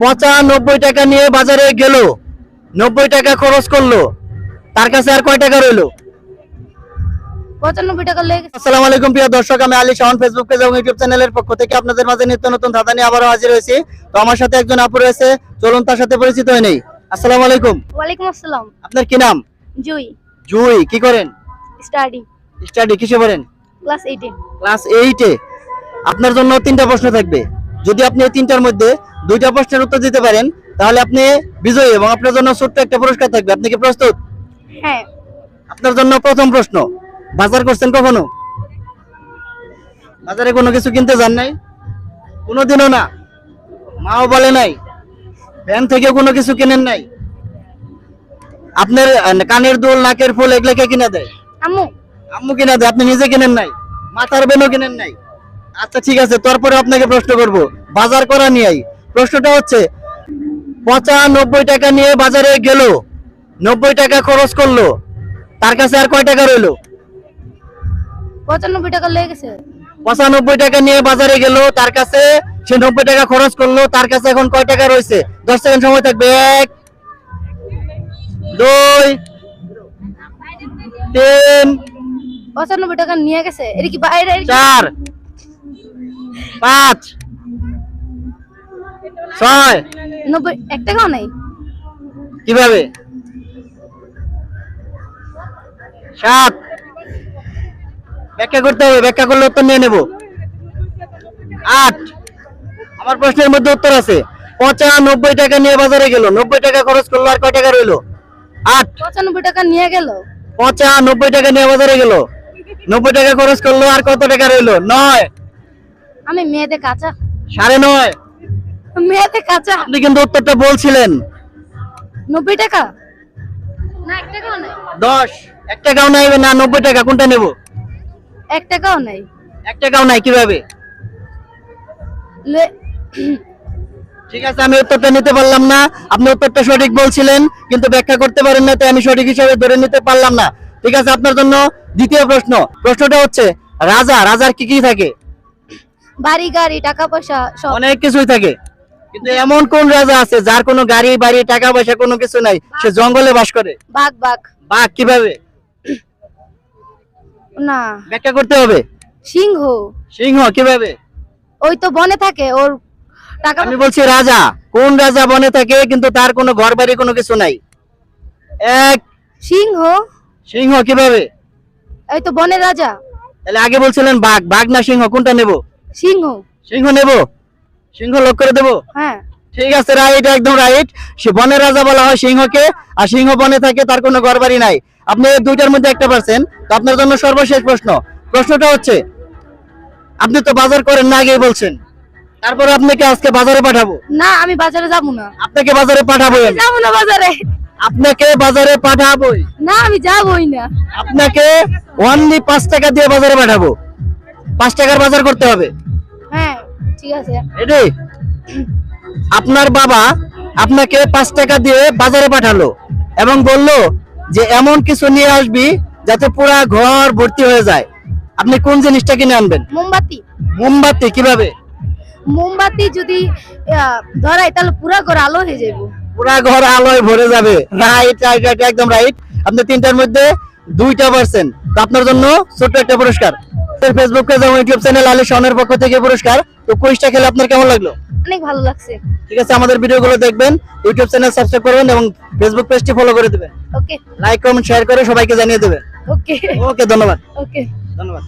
পঁচানব্বই টাকা নিয়ে বাজারে গেল। নব্বই টাকা খরচ করল। তার কাছে আর কয় টাকা রইল? পঁচানব্বই টাকা লেগে আসসালামু আলাইকুম প্রিয় দর্শক আমি আলী শাহন ফেসবুক পেজ এবং ইউটিউব চ্যানেলের পক্ষ থেকে আপনাদের মাঝে নিত্য নতুন ধাঁধা নিয়ে আবারও হাজির হয়েছি। তো আমার সাথে একজন আপু রয়েছে চলুন তার সাথে পরিচিত হয়ে নেই। আসসালামু আলাইকুম। ওয়ালাইকুম আসসালাম। আপনার কি নাম? জুই। জুই কি করেন? স্টাডি স্টাডি কিসে পড়েন? ক্লাস এইটে ক্লাস এইটে আপনার জন্য তিনটা প্রশ্ন থাকবে। যদি আপনি এই তিনটার মধ্যে দুইটা প্রশ্নের উত্তর দিতে পারেন তাহলে আপনি বিজয়ী এবং আপনার জন্য ছোট্ট একটা পুরস্কার থাকবে। আপনি কি প্রস্তুত? হ্যাঁ। আপনার জন্য প্রথম প্রশ্ন বাজার করছেন কখনো? বাজারে কোনো কিছু কিনতে যান নাই? কোনোদিনও না। মাও বলে নাই ব্যাংক থেকে কোনো কিছু কিনেন নাই? আপনার কানের দুল নাকের ফুল এগুলো কে কিনে দেয়? আম্মু। আম্মু কিনে দেয় আপনি নিজে কিনেন নাই? মাথার বেনও কিনেন নাই? আচ্ছা ঠিক আছে তারপরে আপনাকে প্রশ্ন করব। বাজার করা নিয়েই। প্রশ্নটা হচ্ছে পঁচানব্বই টাকা নিয়ে বাজারে গেল নব্বই টাকা খরচ করল তার কাছে আর কয় টাকা রইল? পঁচানব্বই টাকা লেগে গেছে। পঁচানব্বই টাকা নিয়ে বাজারে গেল তার কাছে সে নব্বই টাকা খরচ করল তার কাছে এখন কয় টাকা রয়েছে? দশ সেকেন্ড সময় থাকবে এক দুই তিন পঁচানব্বই টাকা নিয়ে গেছে। এটা কি বাইরে চার পাঁচ। ছয়। নব্বই এক টাকাও নাই। কীভাবে? সাত। ব্যাখ্যা করতে হবে ব্যাখ্যা করলে উত্তর নিয়ে নেব। আট। আমার প্রশ্নের মধ্যে উত্তর আছে। পঁচানব্বই টাকা নিয়ে বাজারে গেল। নব্বই টাকা খরচ করল আর কয় টাকা রইল? আট। পঁচানব্বই টাকা নিয়ে গেল। পঁচানব্বই টাকা নিয়ে বাজারে গেল। নব্বই টাকা খরচ করল আর কত টাকা রইল? নয়। আমি মেয়েতে কাঁচা। সাড়ে নয়। মেয়েতে কাঁচা। আপনি কিন্তু উত্তরটা বলছিলেন। নব্বই টাকা? না এক টাকাও নাই। দশ। এক টাকাও নাই না নব্বই টাকা কোনটা নেব? এক টাকাও নাই। এক টাকাও নাই কীভাবে? লে- ঠিক আছে আমি উত্তরটা নিতে পারলাম না। আপনি উত্তরটা সঠিক বলছিলেন কিন্তু ব্যাখ্যা করতে পারেন না তাই আমি সঠিক হিসাবে ধরে নিতে পারলাম না। ঠিক আছে আপনার জন্য দ্বিতীয় প্রশ্ন। প্রশ্নটা হচ্ছে রাজা রাজার কি কি থাকে? বাড়ি গাড়ি টাকা পয়সা সব। অনেক কিছুই থাকে। কিন্তু এমন কোন রাজা আছে যার কোনো গাড়ি বাড়ি টাকা পয়সা কোনো কিছু নাই? সে জঙ্গলে বাস করে? বাঘ বাঘ। বাঘ কীভাবে? না। ব্যাখ্যা করতে হবে। সিংহ। সিংহ কীভাবে? ওই তো বনে থাকে ওর টাকা আমি বলছি রাজা কোন রাজা বনে থাকে কিন্তু তার কোনো ঘর বাড়ি কোনো কিছু নাই? এক। সিংহ। সিংহ কীভাবে? এই তো বনের রাজা। তাহলে আগে বলছিলেন বাঘ বাঘ না সিংহ? কোনটা নেব? সিংহ। সিংহ নেব? সিংহ লক করে দেবো? হ্যাঁ। ঠিক আছে রাইট একদম রাইট সে বনের রাজা বলা হয় সিংহকে আর সিংহ বনে থাকে তার কোনো ঘর বাড়ি নাই। আপনি দুইটার মধ্যে একটা পারছেন তো আপনার জন্য সর্বশেষ প্রশ্ন। প্রশ্নটা হচ্ছে আপনি তো বাজার করেন না আগেই বলছেন। তারপরে আপনাকে আজকে বাজারে পাঠাবো। না আমি বাজারে যাব না। আপনাকে বাজারে পাঠাবো। যাব না বাজারে। আপনাকে বাজারে পাঠাবো না আমি যাবোই না। আপনাকে অনলি পাঁচ টাকা দিয়ে বাজারে পাঠাবো। পাঁচ টাকার বাজার করতে হবে। ঠিক আছে। এটাই আপনার বাবা আপনাকে পাঁচ টাকা দিয়ে বাজারে পাঠালো এবং বলল যে এমন কিছু নিয়ে আসবি যাতে পুরা ঘর ভর্তি হয়ে যায়। আপনি কোন জিনিসটা কিনে আনবেন? মোমবাতি। মোমবাতি কীভাবে? মোমবাতি যদি ধরাই তাহলে পুরা ঘর আলো হয়ে যাব পুরা ঘর আলোয় ভরে যাবে। রাইট রাইট রাইট একদম রাইট আপনি তিনটার মধ্যে দুইটা পারছেন। তো আপনার জন্য ছোট্ট একটা পুরস্কার। ফেসবুক পেজ এবং ইউটিউব চ্যানেল আলী শাহনের পক্ষ থেকে পুরস্কার। তো কুইজটা খেলে আপনার কেমন লাগল? অনেক ভালো লাগছে। ঠিক আছে আমাদের ভিডিওগুলো দেখবেন ইউটিউব চ্যানেল সাবস্ক্রাইব করবেন এবং ফেসবুক পেজটি ফলো করে দেবেন। ওকে লাইক কমেন্ট শেয়ার করে সবাইকে জানিয়ে দেবেন। ওকে ওকে ধন্যবাদ। ওকে ধন্যবাদ।